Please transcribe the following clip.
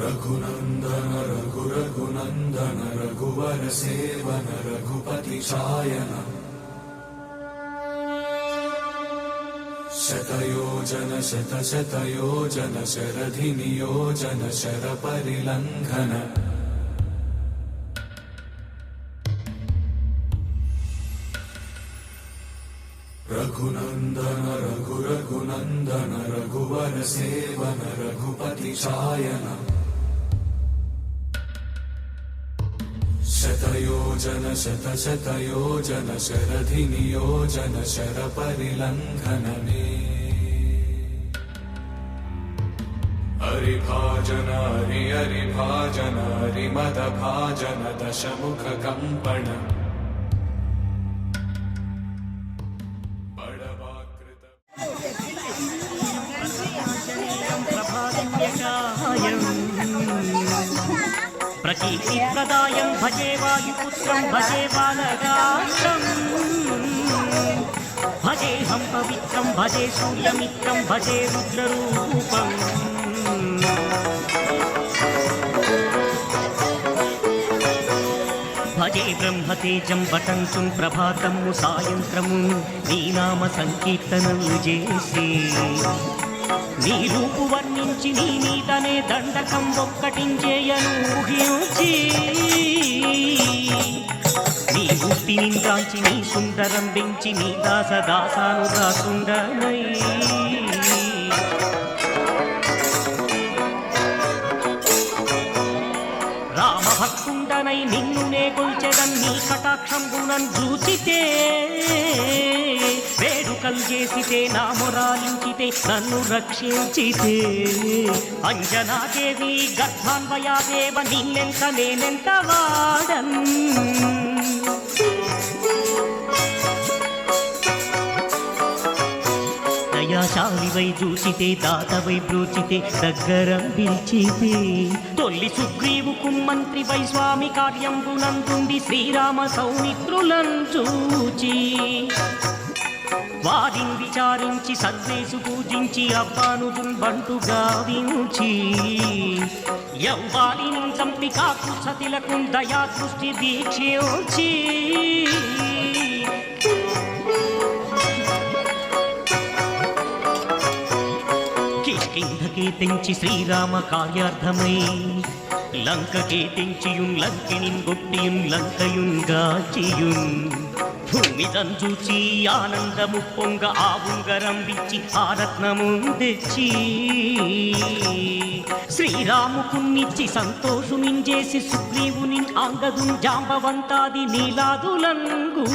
रघुनन्दन रघु रघुनन्दन रघुवर सेवन रघुपति चायन। शतयोजन शतशतयोजन शरधि नियोजन शरपरिलङ्घन रघुनन्दन रघु रघुनन्दन रघुवर सेवन रघुपति चायन शतयोजन शतशतयोजन शरधि नियोजन शरपरिलङ्घन मे हरिभाजन हरि हरिभाजन हरिमदभाजन दशमुख ప్రకీర్తిప్రదాయం భజే వాయుపుత్రం భజే బాలరాష్ట్రం భజేహం పవిత్రం భజే సూర్యమిత్రం భజే రుద్రరూపం. భజే బ్రహ్మతేజం వటంచుం ప్రభాతము సాయంత్రము నీ నామ సంకీర్తనలు చేసి. నీ రూపు వర్ణించి నీ నీతనే దండకం ఒక్కటించేయను ఊహించి. నీ ముక్తి నిందాంచి నీ సుందరం పెంచి నీ దాస దాసాను దాసుండనై రామభక్తుండనై నిన్ను నే కొల్చెదన్ నీ కటాక్షం గుణం చూచితే వేడుకలు చేసితే నా మొరాలించితే నన్ను రక్షించితే. అంజనాదేవి గర్భాన్వయాదేవ నిన్నెంత నేనెంత వాడన్. దయాశాలివై చూసితే దాతవై బ్రోచితే దగ్గరం పిలిచితే. తొల్లి సుగ్రీవుకు మంత్రి వై స్వామి కార్యంబునందుండి శ్రీరామ సౌమిత్రులను చూచి. వారిని విచారించి సద్వేసు పూజించి అబ్బాను బంటు గావించి. ఎవ్వారిని చంపి కాకు సతిలకు దయా దృష్టి దీక్షించి కిష్కింధకే తెంచి శ్రీరామ కార్యార్థమై లంకకే తెంచియున్ లంకినిన్ గొట్టియున్ లంకయున్ గాచియున్. భూమి దంచూచి ఆనందము పొంగ ఆ ఉంగరం విచ్చి ఆ రత్నము తెచ్చి. శ్రీరాముకున్నిచ్చి సంతోషునించేసి సుగ్రీవుని అంగదున్ జాంబవంతాది నీలాదులంగూ.